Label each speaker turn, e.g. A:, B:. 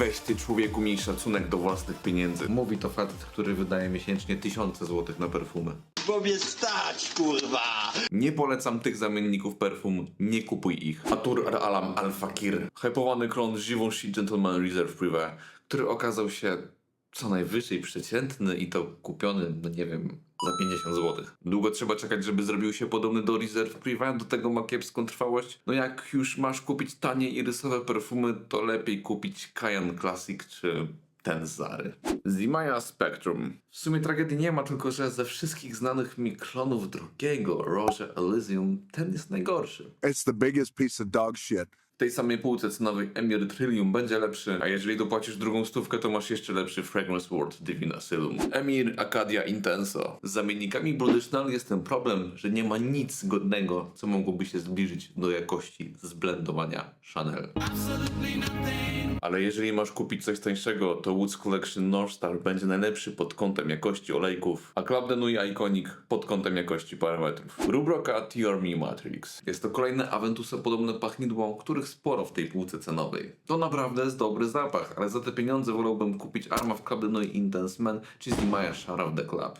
A: Weź ty człowieku miej szacunek do własnych pieniędzy. Mówi to facet, który wydaje miesięcznie tysiące złotych na perfumy.
B: Bo mnie stać, kurwa!
A: Nie polecam tych zamienników perfum, nie kupuj ich. Atur Al-Alam Al-Fakir, hypowany klon Givenchy Gentleman Reserve Privé, który okazał się co najwyżej przeciętny i to kupiony, no nie wiem, za 50 zł. Długo trzeba czekać, żeby zrobił się podobny do Reserve Privé, do tego ma kiepską trwałość. No jak już masz kupić tanie irysowe perfumy, to lepiej kupić Cayenne Classic czy ten Zary. Zimaya Spectrum. W sumie tragedii nie ma, tylko że ze wszystkich znanych mi klonów drugiego Roger Elysium, ten jest najgorszy.
C: It's the biggest piece of dog shit.
A: Tej samej półce cenowej Emir Trillium będzie lepszy, a jeżeli dopłacisz drugą stówkę, to masz jeszcze lepszy Fragrance World Divine Asylum. Emir Acadia Intenso. Z zamiennikami Chanel jest ten problem, że nie ma nic godnego, co mogłoby się zbliżyć do jakości zblendowania Chanel. Ale jeżeli masz kupić coś tańszego, to Woods Collection North Star będzie najlepszy pod kątem jakości olejków, a Club de Nuit Iconic pod kątem jakości parametrów. Rubroka TRM Matrix. Jest to kolejne Aventusa-podobne pachnidło, których sporo w tej półce cenowej. To naprawdę jest dobry zapach, ale za te pieniądze wolałbym kupić Arma w de Nuit Intense Man czy Zimaya Shara w The Club.